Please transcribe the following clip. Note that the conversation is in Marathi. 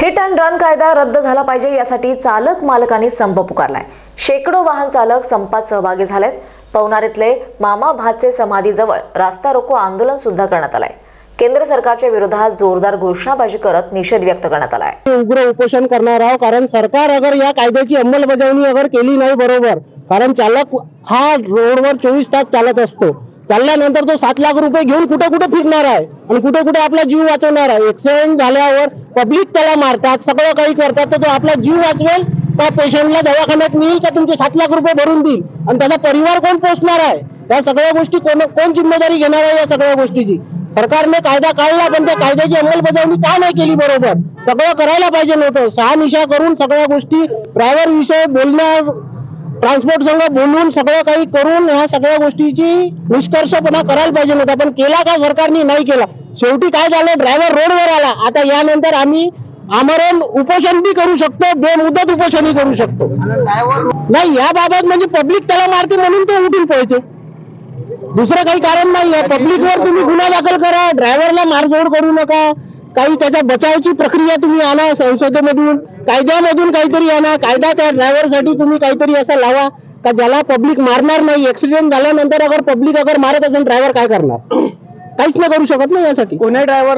हिट अँड रन कायदा रद्द झाला पाहिजे यासाठी चालक मालकांनी संप पुकारलाय. शेकडो वाहन चालक संपात सहभागी झालेत. पवनारीतले मामा भातचे समाधीजवळ रास्ता रोको आंदोलन सुद्धा करण्यात आलंय. केंद्र सरकारच्या विरोधात जोरदार घोषणाबाजी करत निषेध व्यक्त करण्यात आलाय. उग्र उपोषण करणार आहोत कारण सरकार अगर या कायद्याची अंमलबजावणी अगर केली नाही बरोबर कारण चालक हा रोडवर चोवीस तास चालत असतो. चालल्यानंतर तो सात लाख रुपये घेऊन कुठे कुठे फिरणार आहे? आणि कुठे कुठे आपला जीव वाचवणार आहे. ऍक्सिडेंट झाल्यावर पब्लिक त्याला मारतात सगळं काही करतात तर तो आपला जीव वाचवेल. त्या पेशंटला दवाखान्यात नेईल का तुमचे सात लाख रुपये भरून देईल? आणि त्याचा परिवार कोण पोचणार आहे? या सगळ्या गोष्टी कोण कोण जिम्मेदारी घेणार आहे या सगळ्या गोष्टीची? सरकारने कायदा काढला पण त्या कायद्याची अंमलबजावणी का नाही केली बरोबर? सगळं करायला पाहिजे नव्हतं. सहा निशा करून सगळ्या गोष्टी ड्रायव्हर विषय बोलण्या ट्रान्सपोर्ट संघ बोलून सगळं काही करून ह्या सगळ्या गोष्टीची निष्कर्षपणा करायला पाहिजे होता. पण केला का सरकारने? नाही केला. शेवटी काय झालं? ड्रायव्हर रोडवर आला. आता यानंतर आम्ही आमरण उपोषण बी करू शकतो बेमुदत उपोषणही करू शकतो. नाही या बाबत म्हणजे पब्लिक त्याला मारते म्हणून तो उठून पळते. दुसरं काही कारण नाही आहे. पब्लिकवर तुम्ही गुन्हा दाखल करा. ड्रायव्हरला मारझोड करू नका. काही त्याच्या बचावची प्रक्रिया तुम्ही आणा संसदेमधून कायद्यामधून काहीतरी आणा कायदा त्या ड्रायव्हरसाठी तुम्ही काहीतरी असा लावा का ज्याला पब्लिक मारणार नाही ऍक्सिडेंट झाल्यानंतर अगर पब्लिक अगर मारत असेल ड्रायव्हर काय करणार? काहीच नाही करू शकत ना यासाठी. कोणी ड्रायव्हर